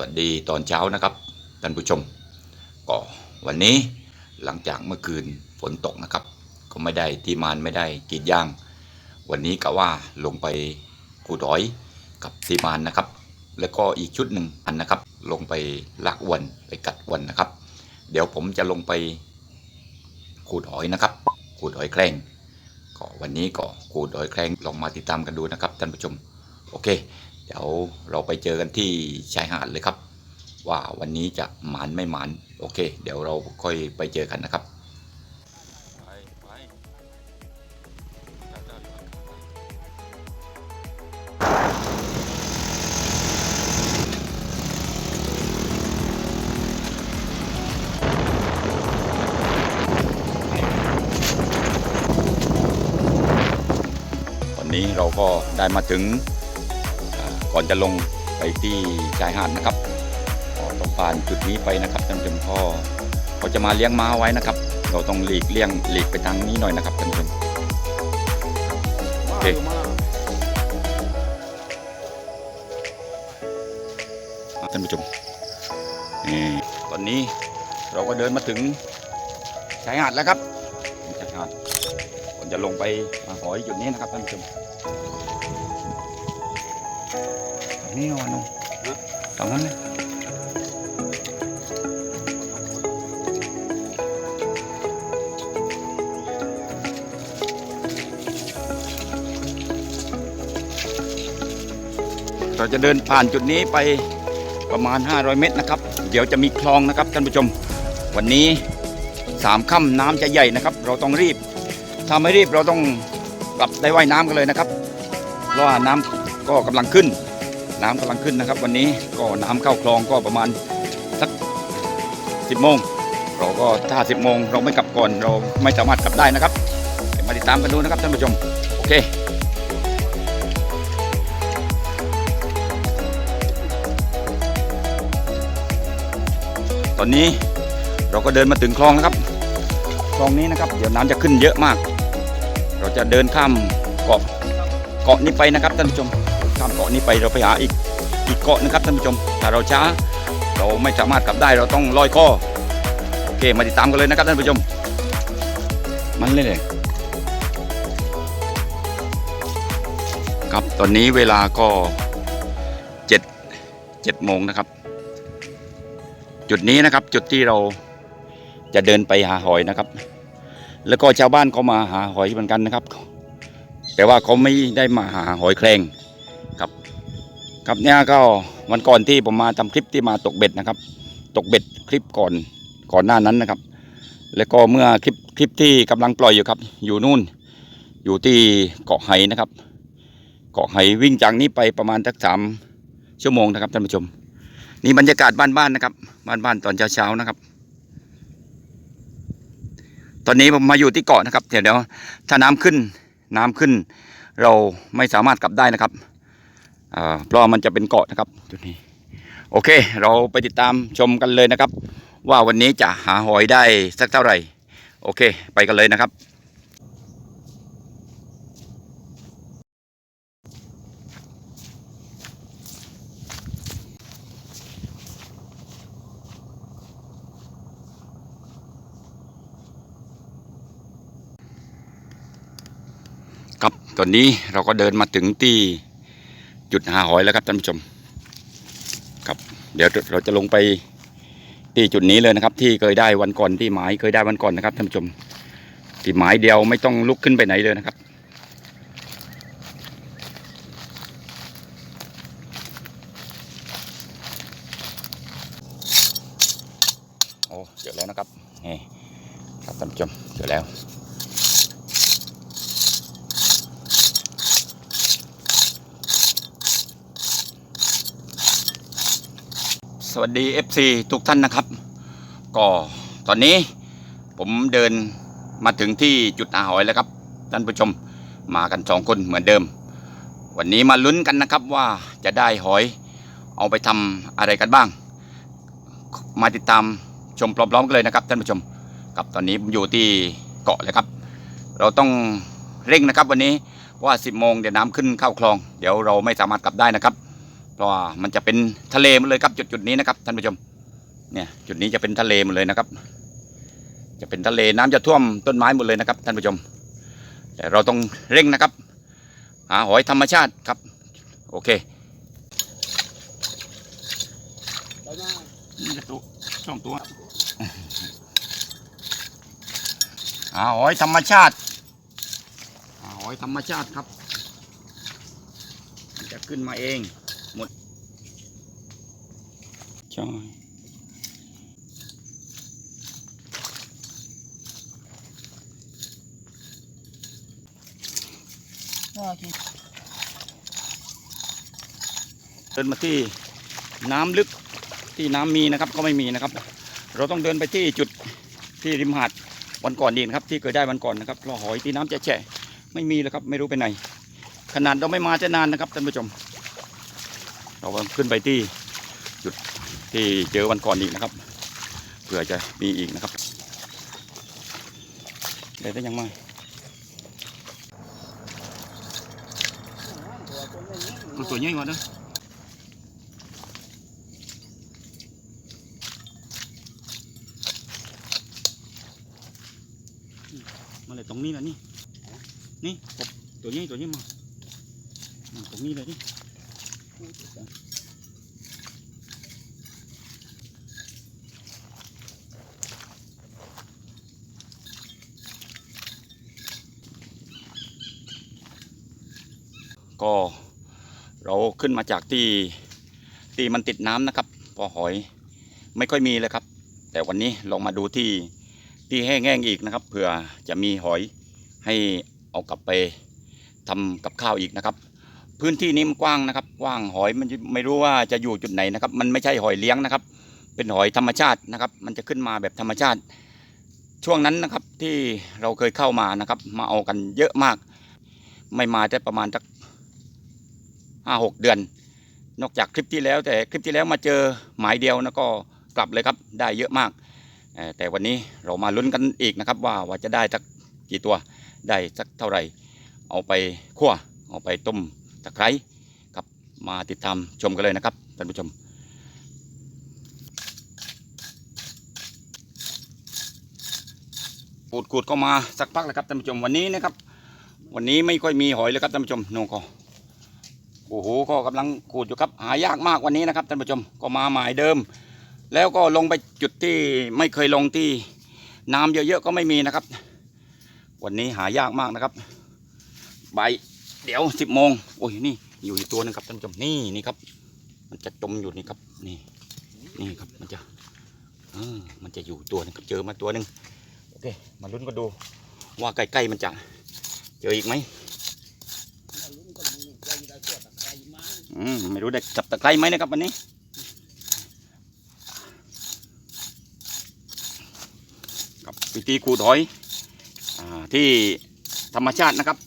วัสดีตอนเช้านะครับท่านผู้ชม ก็วันนี้หลังจากเมื่อคืนฝนตกนะครับ ก็ไม่ได้ทีมานไม่ได้กีดยาง วันนี้ก็ว่าลงไปกูดอยกับทีมานนะครับ แล้วก็อีกชุดหนึ่งอันนะครับ ลงไปลากอวนไปกัดอวนนะครับ เดี๋ยวผมจะลงไปขูดหอยนะครับขูดหอยแครงก็วันนี้ก็ขูดหอยแครงลองมาติดตามกันดูนะครับท่านผู้ชม โอเค ดี๋ยวเราไปเจอกันที่ชายหาดเลยครับ ว่าวันนี้จะหมานไม่หมานโอเค เดี๋ยวเราค่อยไปเจอกันนะครับตอนนี้เราก็ได้มาถึง อ่าก่อนจะลงไปที่ชายหาดนะครับต้องผ่านจุดนี้ไปนะครับท่านผู้ชมพ่อเขาจะมาเลี้ยงม้าไว้นะครับ เราต้องหลีกเลี่ยงหลีกไปทางนี้หน่อยนะครับท่านผู้ชมโอเคท่านผู้ชมนี่ตอนนี้เราก็เดินมาถึงชายหาดแล้วครับชายหาดก่อนจะลงไปหาหอยจุดนี้นะครับท่านผู้ชม ตรงนี้นอนลงตรงนั้นเลยเราจะเดินผ่านจุดนี้ไปประมาณ 500 เมตรนะครับ เดี๋ยวจะมีคลองนะครับท่านผู้ชม วันนี้สามค่ำน้ำจะใหญ่นะครับ เราต้องรีบ ถ้าไม่รีบเราต้องกลับได้ว่ายน้ำกันเลยนะครับ เพราะว่าน้ำก็กำลังขึ้น น้ำกำลังขึ้นนะครับ วันนี้ก็น้ำเข้าคลองก็ประมาณสักสิบโมงเราก็ถ้าสิบโมงเราไม่กลับก่อนเราไม่สามารถกลับได้นะครับมาติดตามกันดูนะครับท่านผู้ชมโอเคตอนนี้เราก็เดินมาถึงคลองนะครับ คลองนี้นะครับ เดี๋ยวน้ำจะขึ้นเยอะมาก เราจะเดินข้ามเกาะเกาะนี้ไปนะครับท่านผู้ชม เกาะนี้ไปเราไปหาอีกอีกเกาะนะครับท่านผู้ชมถ้าเราช้าเราไม่สามารถกลับได้เราต้องลอยข้อโอเคมาติดตามกันเลยนะครับท่านผู้ชม มันเลยเลยครับตอนนี้เวลาก็เจ็ดเจ็ดโมงนะครับ จุดนี้นะครับจุดที่เราจะเดินไปหาหอยนะครับ แล้วก็ชาวบ้านเขามาหาหอยเหมือนกันนะครับ แต่ว่าเขาไม่ได้มาหาหอยแครง ครับเนี่ยก็วันก่อนที่ผมมาทำคลิปที่มาตกเบ็ดนะครับ ตกเบ็ดคลิปก่อนก่อนหน้านั้นนะครับ แล้วก็เมื่อคลิปคลิปที่กำลังปล่อยอยู่ครับ อยู่นู่น อยู่ที่เกาะไหนะครับ เกาะไหวิ่งจากนี้ไปประมาณสักสามชั่วโมงนะครับท่านผู้ชม นี่บรรยากาศบ้านๆนะครับ บ้านๆตอนเช้าๆนะครับ ตอนนี้ผมมาอยู่ที่เกาะนะครับเดี๋ยวเดี๋ยวถ้าน้ำขึ้นน้ำขึ้น เราไม่สามารถกลับได้นะครับ อ่าเพราะมันจะเป็นเกาะนะครับจุดนี้ โอเค เราไปติดตามชมกันเลยนะครับ ว่าวันนี้จะหาหอยได้สักเท่าไหร่ โอเค ไปกันเลยนะครับครับตอนนี้เราก็เดินมาถึงที่ จุดหาหอยแล้วครับท่านผู้ชมครับ เดี๋ยวเราจะลงไปที่จุดนี้เลยนะครับ ที่เคยได้วันก่อนที่หมายเคยได้วันก่อนนะครับท่านผู้ชมที่หมายเดียวไม่ต้องลุกขึ้นไปไหนเลยนะครับ โอ้เจอแล้วนะครับนี่ครับท่านผู้ชมเจอแล้ว สดี FC ทุกท่านนะครับ ก็ตอนนี้ผมเดินมาถึงที่จุดหาหอยแล้วครับ ท่านผู้ชมมากันสองคนเหมือนเดิม วันนี้มาลุ้นกันนะครับว่าจะได้หอยเอาไปทำอะไรกันบ้าง มาติดตามชมพร้อมๆกันเลยนะครับท่านผู้ชมกับตอนนี้ผมอยู่ที่เกาะเลยครับ เราต้องเร่งนะครับวันนี้ว่า 10โมงเดี๋ยวน้ำขึ้นเข้าคลอง เดี๋ยวเราไม่สามารถกลับได้นะครับ เพราะว่ามันจะเป็นทะเลหมดเลยครับจุดจุดๆนี้นะครับท่านผู้ชม เนี่ยจุดนี้จะเป็นทะเลหมดเลยนะครับ จะเป็นทะเลน้ำจะท่วมต้นไม้หมดเลยนะครับท่านผู้ชม แต่เราต้องเร่งนะครับ หาหอยธรรมชาติครับ โอเคนี่จะตัวสองตัวหาหอยธรรมชาติหาหอยธรรมชาติครับมันจะขึ้นมาเอง หมดใช่เดินมาที่น้ำลึกที่น้ำมีนะครับก็ไม่มีนะครับ เราต้องเดินไปที่จุดที่ริมหาดวันก่อนนี่นะครับ ที่เคยได้วันก่อนนะครับเพราะหอยที่น้ำแฉะๆไม่มีแล้วครับ ไม่รู้ไปไหน ขนาดเราไม่มาจะนานนะครับท่านผู้ชม เราก็ขึ้นไปที่จุดที่เจอวันก่อนอีกนะครับเผื่อจะมีอีกนะครับได้ได้ยังไม่ตัวตัวใหญ่กว่าเด้อมาเลยตรงนี้นะนี่นี่กบตัวใหญ่ตัวใหญ่มาตรงนี้เลยนี่ ก็เราขึ้นมาจากที่ที่มันติดน้ำนะครับ พอหอยไม่ค่อยมีเลยครับ แต่วันนี้ลองมาดูที่ที่แห้งๆอีกนะครับเผื่อจะมีหอยให้เอากลับไปทำกับข้าวอีกนะครับ พื้นที่นี้มันกว้างนะครับ กว้างหอยมันไม่รู้ว่าจะอยู่จุดไหนนะครับ มันไม่ใช่หอยเลี้ยงนะครับ เป็นหอยธรรมชาตินะครับ มันจะขึ้นมาแบบธรรมชาติ ช่วงนั้นนะครับที่เราเคยเข้ามานะครับ มาเอากันเยอะมาก ไม่มาได้ประมาณสักห้าหกเดือน นอกจากคลิปที่แล้ว แต่คลิปที่แล้วมาเจอหมายเดียวนะก็กลับเลยครับได้เยอะมากแต่วันนี้เรามาลุ้นกันอีกนะครับ ว่าว่าจะได้สักกี่ตัวได้สักเท่าไหร่ เอาไปคั่วเอาไปต้ม ตะไคร้ครับมาติดตามชมกันเลยนะครับท่านผู้ชมขูดขูดก็มาสักพักแล้วครับท่านผู้ชมวันนี้นะครับ วันนี้ไม่ค่อยมีหอยเลยครับท่านผู้ชมโนก็โอ้โหก็กำลังขูดอยู่ครับหายากมากวันนี้นะครับท่านผู้ชมก็มาหมายเดิม แล้วก็ลงไปจุดที่ไม่เคยลงที่น้ำเยอะๆก็ไม่มีนะครับ วันนี้หายากมากนะครับใบ เดี๋ยวสิบโมงโอ้ยนี่อยู่อีกตัวหนึงครับท่านผู้ชมนี่นี่ครับ มันจะจมอยู่นี่ครับนี่นี่ครับมันจะอมันจะอยู่ตัวนึงครับเจอมาตัวหนึ่งโอเคมาลุ้นกันดู ว่าใกล้ๆมันจะเจออีกไหมอืมไม่รู้ได้จับตะไคร้ไหมนะครับวันนี้กับวิธีขูดหอยอที่ธรรมชาตินะครับ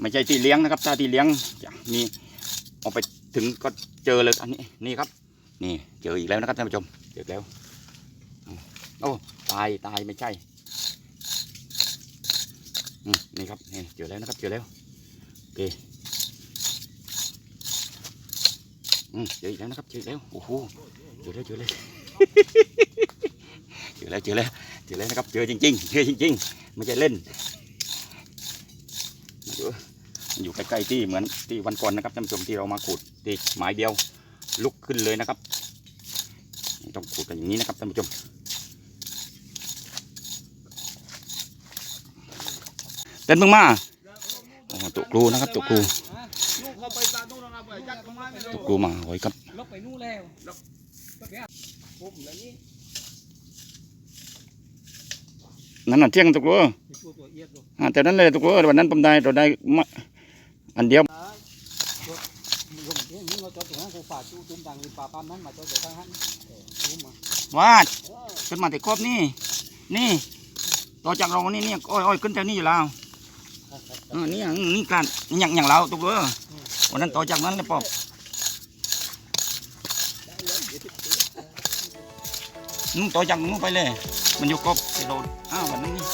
ไม่ใช่ที่เลี้ยงนะครับ ถ้าที่เลี้ยงจะมีเอาไปถึงก็เจอเลยอันนี้นี่ครับ นี่เจออีกแล้วนะครับท่านผู้ชมเจอแล้วโอ้ตายตายไม่ใช่นี่ครับนี่เจอแล้วนะครับเจอแล้วโอเคอืมเจออีกแล้วนะครับเจอแล้วโอ้โหเจอแล้วเจอแล้วเจอแล้วเจอแล้วเจอแล้วนะครับเจอจริงๆเจอจริง ๆ ไม่ใช่เล่น อยู่ใกล้ๆที่เหมือนที่วันก่อนนะครับท่านผู้ชมที่เรามาขูดที่หมายเดียวลุกขึ้นเลยนะครับ ต้องขูดกันอย่างนี้นะครับท่านผู้ชมเต้นมึงมาโอ้ตุกรูนะครับตุกรูลูกเขาไปตครับจัดตรงนั้นไปเลยตุกรูมาหอยครับนั่นนั่นน่ะเที่ยงตุกรูอ่าแต่นั้นเลยตุกรูวันนั้นผมได้เราได้มา อันเดียวลงนี่นี่เราจอดตรงนั้นกูฝ่าจู้ตุ้มดังป่าปามนั้นมาจอดตรงนั้นตุ้มมาวาดขึ้นมาแต่ครบนี่ นี่ ต่อจากเรานี่เนี่ยอ้อยอ้อยขึ้นแถวนี้อยู่แล้วเออนี่อย่างนี่การอย่างอย่างเราตุกรูวันนั้นต่อจากนั้นเลยปอบนู่นต่อจากนู้นไปเลย มันอยู่ครบที่เราอ้าววันนั้นนี่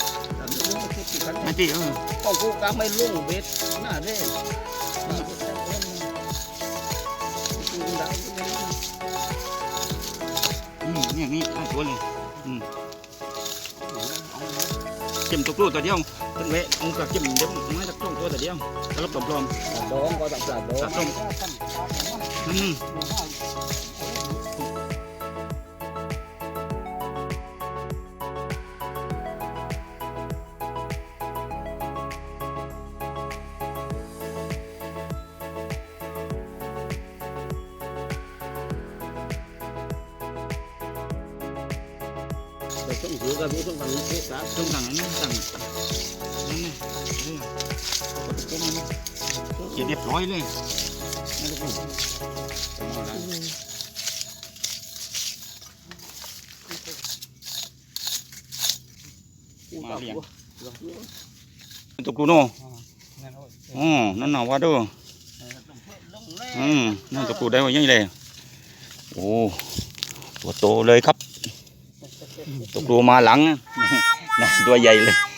ไม่ตีเออก็กูกำไม่ลุ่งเบ็ดหน้าเร่ได้อืมเนี่ยนี่ได้ตัวเลยอืมจิ้มตัวกลูตัวเดียวต้นเวะเอากับจิ้มเดี๋ยวมาจากช่องตัวแต่เดียวตลบปลอมดองก็ต้องจัดดองๆอืมแต่ การนี้องสั่งอันนี้สั่งนั่นไงเฮ้ยกดตัวมันเขียนเรียบร้อยเลยนี่ลูกเอาละตัวกูโน่อ๋อนั่นหน่ะว่าด้วยอืมนั่นตัวกูได้ว่ายังไงเลยโอ้ตัวโตเลยครับตัวกูมาหลัง นะนะตัว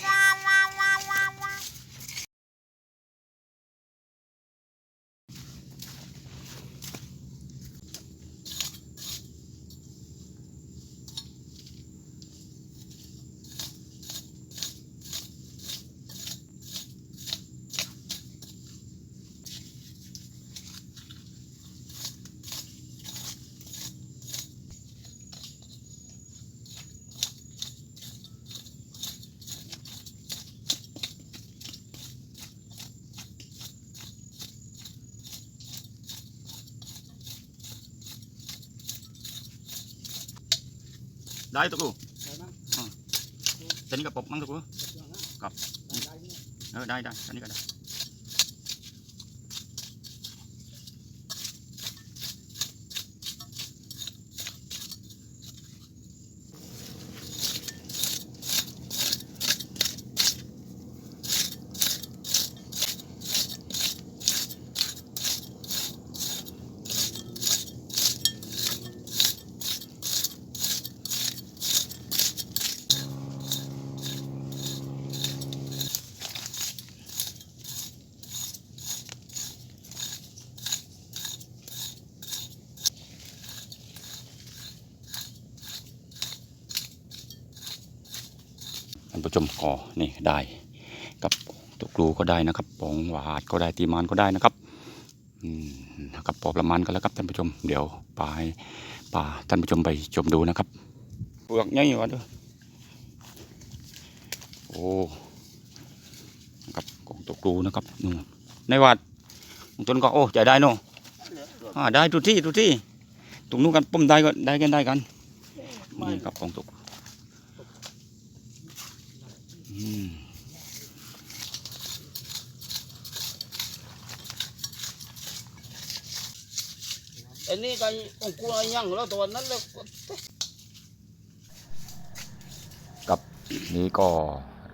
ได้ตัวกูตัวนี้ก็ปบมั้งตัวกูเออได้ได้อันนี้ก็ได้ ท่านผู้ชมก็นี่ได้กับตัวกรูก็ได้นะครับปองหวาดก็ได้ตีมานก็ได้นะครับอืมนะครับพอประมาณกันแล้วครับท่านผู้ชม เดี๋ยวปลายป่าท่านผู้ชมไปชมดูนะครับเปลือกใหญ่กว่าเด้วยโอ้นะครับของตัวกรูนะครับนู่นในวัดตนก็โอ้ใจได้เนาะอ่าได้ทุกที่ทุกที่ตรงนู้นกันปุ่มได้ก็ได้กันได้กันนี่ครับของตัว อันนี้ก็ของกูยังแล้วตัวนั้นแล้วนี่ก็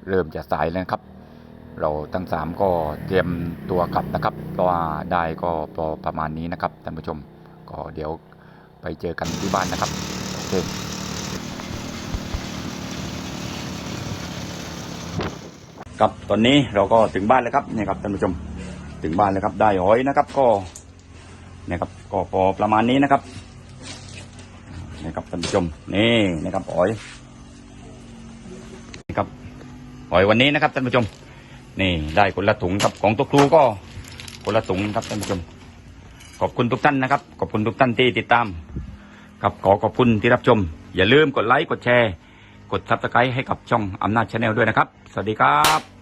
เริ่มจะสายแล้วครับ เราทั้งสามก็เตรียมตัวกลับนะครับ เพราะว่าได้ก็พอประมาณนี้นะครับท่านผู้ชม ก็เดี๋ยวไปเจอกันที่บ้านนะครับ โอเค ครับตอนนี้เราก็ถึงบ้านแล้วครับนี่ครับท่านผู้ชมถึงบ้านแล้วครับ ได้หอยนะครับ ก็นี่ครับก็พอประมาณนี้นะครับนี่ครับท่านผู้ชมนี่นะครับหอยนี่ครับหอยวันนี้นะครับท่านผู้ชม นี่ได้คนละถุงครับของตัวครูก็คนละถุงครับท่านผู้ชม ขอบคุณทุกท่านนะครับ ขอบคุณทุกท่านที่ติดตามครับขอขอบคุณที่รับชม อย่าลืมกดไลค์กดแชร์ กดซับสไครต์ให้กับช่องอำนาจชาแนลด้วยนะครับ สวัสดีครับ